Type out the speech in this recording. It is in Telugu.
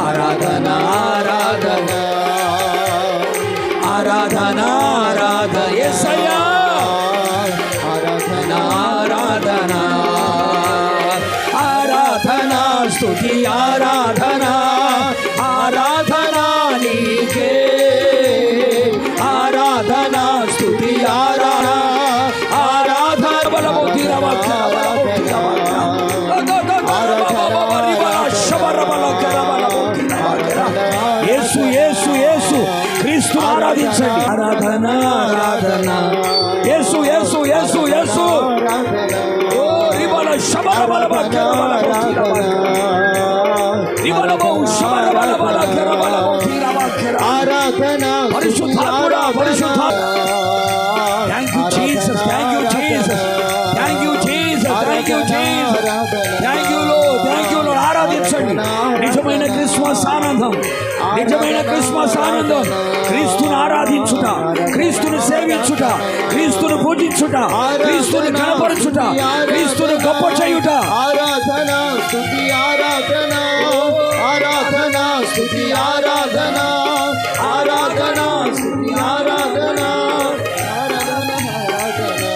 ఆరాధన ఆరాధన ఆరాధన ఎస్ స్థుతి స్తుతి ఆరాధన ఆరాధన నీకే ఆరాధన స్థుతి ఆరాధన ఆరాధన బలము యేసు యేసు యేసు క్రీస్తు ఆరాధించండి ఆరాధన ఆరాధన యేసు యేసు యేసు యేసు ఓ రిబల శబర బల బల ఆరాధన పరిశుద్ధాత్ముడా పరిశుద్ధ thank you Jesus thank you Jesus thank you Jesus thank you Jesus thank you lord thank you lord ఆరాధించండి నిజమైన క్రిస్మస్ ఆనందం నిజమైన క్రిస్మస్ ఆనందం క్రీస్తుని ఆరాధించుట క్రీస్తుని సేవించుట క్రీస్తుని పూజించుట క్రీస్తుని కనపరచుట క్రీస్తుని గొప్ప చేయుట ఆరాధన ఆరాధన స్థుతి ఆరాధనా.